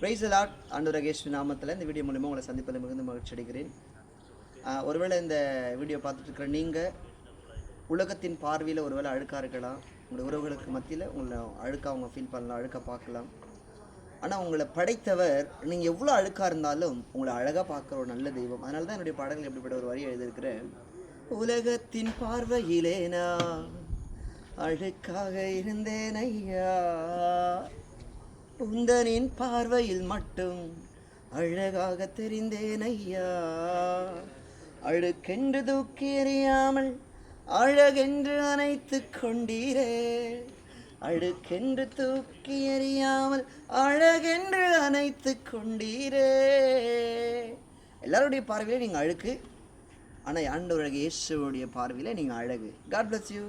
Price lot ஆண்டவர் ரகேஷ் நாமத்தில் இந்த வீடியோ மூலிமா உங்களை சந்திப்பதில் மிகுந்த மகிழ்ச்சி அடைகிறேன். ஒருவேளை இந்த வீடியோ பார்த்துட்டு இருக்கிற நீங்கள் உலகத்தின் பார்வையில் ஒருவேளை அழுக்காக இருக்கலாம். உங்களுடைய உறவுகளுக்கு மத்தியில் உங்களை அழுக்காக அவங்க ஃபீல் பண்ணலாம் அழுக்காக பார்க்கலாம். ஆனால் உங்களை படைத்தவர் நீங்கள் எவ்வளோ அழுக்காக இருந்தாலும் உங்களை அழகாக பார்க்குற ஒரு நல்ல தெய்வம். அதனால தான் என்னுடைய பாடல்கள் எப்படிப்பட்ட ஒரு வரி எழுதியிருக்கிறேன். உலகத்தின் பார்வையிலே நான் அழுக்காக இருந்தேன் ஐயா. உந்தனின் பார்வையில் மட்டும் அழகாக தெரிந்தேன் ஐயா. அழுக்கென்று தூக்கி எறியாமல் அழகென்று அணைத்து கொண்டீரே. அழுக்கென்று தூக்கி எறியாமல் அழகென்று அணைத்து கொண்டீரே. எல்லாருடைய பார்வையில நீங்கள் அழுக்கு. ஆனால் ஆண்டவராக இயேசுவுடைய பார்வையில் நீங்கள் அழகு. God bless you